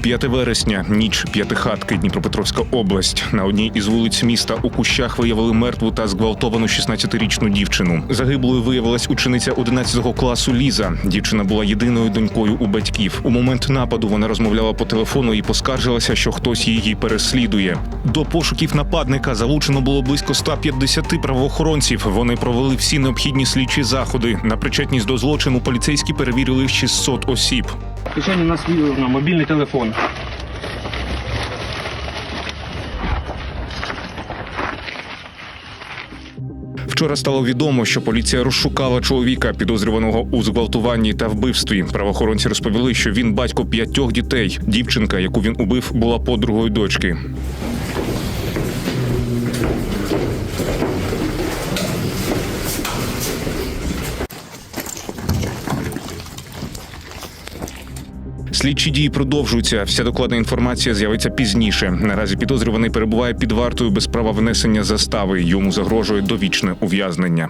5 вересня, ніч п'ятихатки, Дніпропетровська область. На одній із вулиць міста у кущах виявили мертву та зґвалтовану 16-річну дівчину. Загиблою виявилась учениця 11 класу Ліза. Дівчина була єдиною донькою у батьків. У момент нападу вона розмовляла по телефону і поскаржилася, що хтось її переслідує. До пошуків нападника залучено було близько 150 правоохоронців. Вони провели всі необхідні слідчі заходи. На причетність до злочину поліцейські перевірили 600 осіб. Кишені у нас на мобільний телефон. Вчора стало відомо, що поліція розшукала чоловіка, підозрюваного у зґвалтуванні та вбивстві. Правоохоронці розповіли, що він батько п'ятьох дітей. Дівчинка, яку він убив, була подругою дочки. Слідчі дії продовжуються. Вся докладна інформація з'явиться пізніше. Наразі підозрюваний перебуває під вартою без права внесення застави. Йому загрожує довічне ув'язнення.